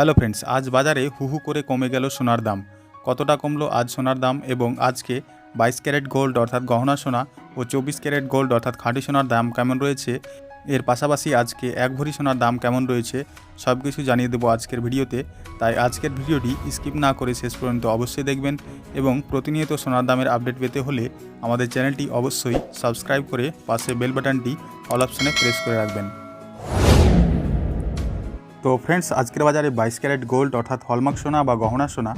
Hello friends, আজ বাজারে হু হু করে কমে গেল সোনার দাম। কতটা কমলো আজ সোনার দাম এবং আজকে বাইশ ক্যারেট গোল্ড অর্থাৎ গহনা সোনা ও চব্বিশ ক্যারেট গোল্ড অর্থাৎ খাঁটি সোনার দাম কেমন রয়েছে? এর পাশাপাশি আজকে এক ভরি সোনার দাম কেমন রয়েছে সব কিছু জানিয়ে দেবো আজকের ভিডিওতে। তাই আজকের ভিডিওটি স্কিপ না করে শেষ পর্যন্ত অবশ্যই দেখবেন এবং প্রতিনিয়ত সোনার দামের আপডেট পেতে হলে আমাদের চ্যানেলটি অবশ্যই সাবস্ক্রাইব করে পাশে বেল বাটনটি অল অপশানে প্রেস করে রাখবেন। তো ফ্রেন্ডস আজকের বাজারে বাইশ ক্যারেট গোল্ড অর্থাৎ হলমার্ক সোনা বা গহনা সোনা,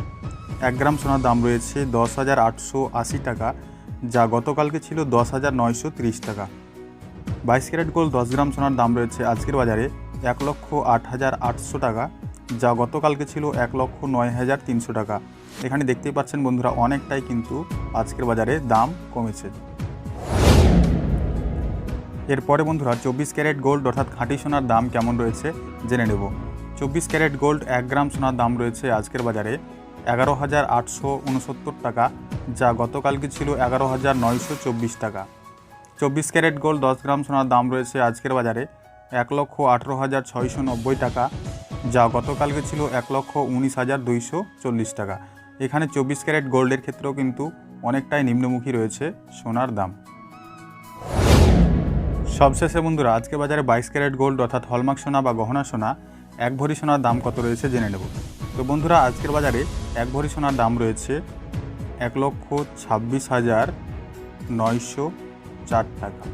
এক গ্রাম সোনার দাম রয়েছে দশ হাজার আটশো আশি টাকা, যা গতকালকে ছিল দশ হাজার নয়শো তিরিশ টাকা। বাইশ ক্যারেট গোল্ড দশ গ্রাম সোনার দাম রয়েছে আজকের বাজারে এক লক্ষ আট হাজার আটশো টাকা, যা গতকালকে ছিল এক লক্ষ নয় হাজার তিনশো টাকা। এখানে দেখতেই পাচ্ছেন বন্ধুরা, অনেকটাই কিন্তু আজকের বাজারে দাম কমেছে। এরপরে বন্ধুরা, চব্বিশ ক্যারেট গোল্ড অর্থাৎ খাঁটি সোনার দাম কেমন রয়েছে জেনে নেব। চব্বিশ ক্যারেট গোল্ড এক গ্রাম সোনার দাম রয়েছে আজকের বাজারে এগারো হাজার আটশো উনসত্তর টাকা, যা গতকালকে ছিল এগারো হাজার নয়শো চব্বিশ টাকা। চব্বিশ ক্যারেট গোল্ড দশ গ্রাম সোনার দাম রয়েছে আজকের বাজারে এক লক্ষ আঠেরো হাজার ছয়শো নব্বই টাকা, যা গতকালকে ছিল এক লক্ষ উনিশ হাজার দুইশো চল্লিশ টাকা। এখানে চব্বিশ ক্যারেট গোল্ডের ক্ষেত্রেও কিন্তু অনেকটাই নিম্নমুখী রয়েছে সোনার দাম। সবশেষে বন্ধুরা, আজকে বাজারে বাইশ ক্যারেট গোল্ড অর্থাৎ হলমার্ক সোনা বা গহনা সোনা, এক ভরি সোনার দাম কত রয়েছে জেনে নেব। তো বন্ধুরা, আজকের বাজারে এক ভরি সোনার দাম রয়েছে এক লক্ষ ছাব্বিশ হাজার নয়শো চার টাকা।